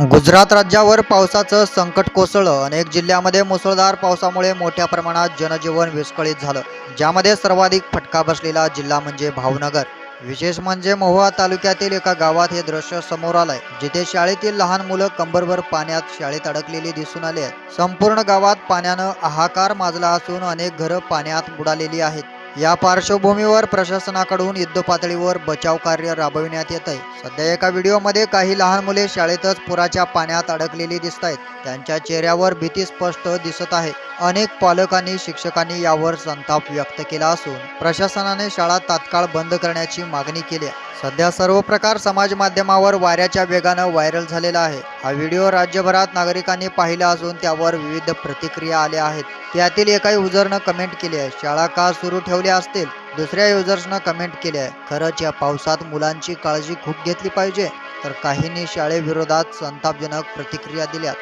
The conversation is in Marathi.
गुजरात राज्यावर पावसाचं संकट कोसळलं. अनेक जिल्ह्यामध्ये मुसळधार पावसामुळे मोठ्या प्रमाणात जनजीवन विस्कळीत झालं. ज्यामध्ये सर्वाधिक फटका बसलेला जिल्हा म्हणजे भावनगर. विशेष म्हणजे महुवा तालुक्यातील एका गावात हे दृश्य समोर आलंय. जिथे शाळेतील लहान मुलं कंबरभर पाण्यात शाळेत अडकलेली दिसून आली आहेत. संपूर्ण गावात पाण्यानं हाहाकार माजला असून अनेक घरं पाण्यात बुडालेली आहेत. या पार्श्वभूमीवर प्रशासनाकडून युद्धपातळीवर बचाव कार्य राबविण्यात येत आहे सध्या एका व्हिडिओमध्ये काही लहान मुले शाळेतच पुराच्या पाण्यात अडकलेली दिसत आहेत त्यांच्या चेहऱ्यावर भीती स्पष्ट दिसत आहे. अनेक पालकांनी शिक्षकांनी यावर संताप व्यक्त केला असून प्रशासनाने शाळा तात्काळ बंद करण्याची मागणी केली सध्या सर्व प्रकार समाज माध्यमावर वाऱ्याच्या वेगानं व्हायरल झालेला आहे. हा व्हिडिओ राज्यभरात नागरिकांनी पाहिला असून त्यावर विविध प्रतिक्रिया आल्या आहेत. त्यातील एका युजरनं कमेंट केली आहे शाळा का सुरू ठेवल्या असतील? दुसऱ्या युजर्सनं कमेंट केली आहे खरंच या पावसात मुलांची काळजी खूप घेतली पाहिजे. तर काहींनी शाळेविरोधात संतापजनक प्रतिक्रिया दिल्या